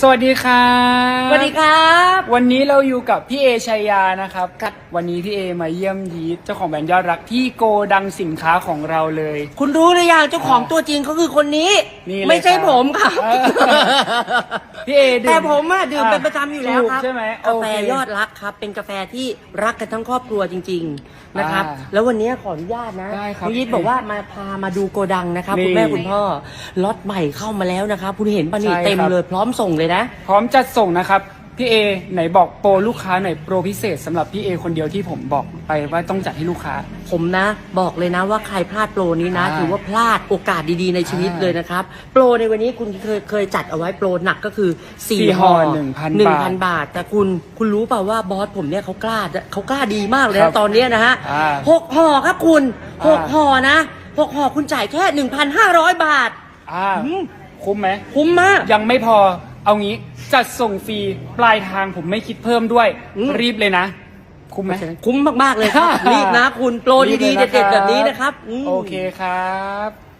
สวัสดีครับสวัสดีครับ วันนี้เราอยู่กับพี่เอชัยยานะครับ วันนี้พี่เอมาเยี่ยมยีทเจ้าของแบรนด์ยอดรักที่โกดังสินค้าของเราเลย คุณรู้หรือยังเจ้าของตัวจริงเขาคือคนนี้ นี่เลยไม่ใช่ครับผมครับ เออพี่เอดื่มแต่ผมอะดื่มเป็นประจำอยู่แล้วครับถูกใช่ไหมกาแฟโเค ยอดรักครับ เป็นกาแฟที่รักกันทั้งครอบครัวจริงๆ นะครับอ่าแล้ววันนี้ขออนุญาตนะได้ครับพี่ยิทบอกว่ามาพามาดูโกดังนะครับ นี่ คุณแม่คุณพ่อล็อตใหม่เข้ามาแล้วนะครับคุณเห็นปะนี่ใช่เต็มครับเลยพร้อมส่งเลยนะ พร้อมจัดส่งนะครับ พี่เอไหนบอกโปรลูกค้าหน่อยโปรพิเศษสำหรับพี่เอคนเดียวที่ผมบอกไปว่าต้องจัดให้ลูกค้า ผมนะ บอกเลยนะว่าใครพลาดโปรนี้นะ อ่าถือว่าพลาดโอกาสดีๆในชีวิตอ่าเลยนะครับ โปรในวันนี้คุณเคยเคยจัดเอาไว้โปรหนักก็คือสี่4ห่ห่ออ1,000 1,000บาทบาท แต่คุณคุณรู้เปล่าว่าบอสผมเนี่ยเขากล้าเขากล้าดีมากเลยครันะบตอนเนี้ยนะฮะอ่าหกห่อครับคุณหกอ่า ห่อนะหกห่อคุณจ่ายแค่ 1,500 บาท อ่าอืม คุ้มไหม คุ้มมาก ยังไม่พอ เอางี้จัดส่งฟรีปลายทางผมไม่คิดเพิ่มด้วย อืม รีบเลยนะ คุ้มไหม คุ้มมาก ๆ เลยครับ รีบนะคุณโปรดี ๆ เด็ด ๆ แบบนี้นะครับอืมโอเคครับ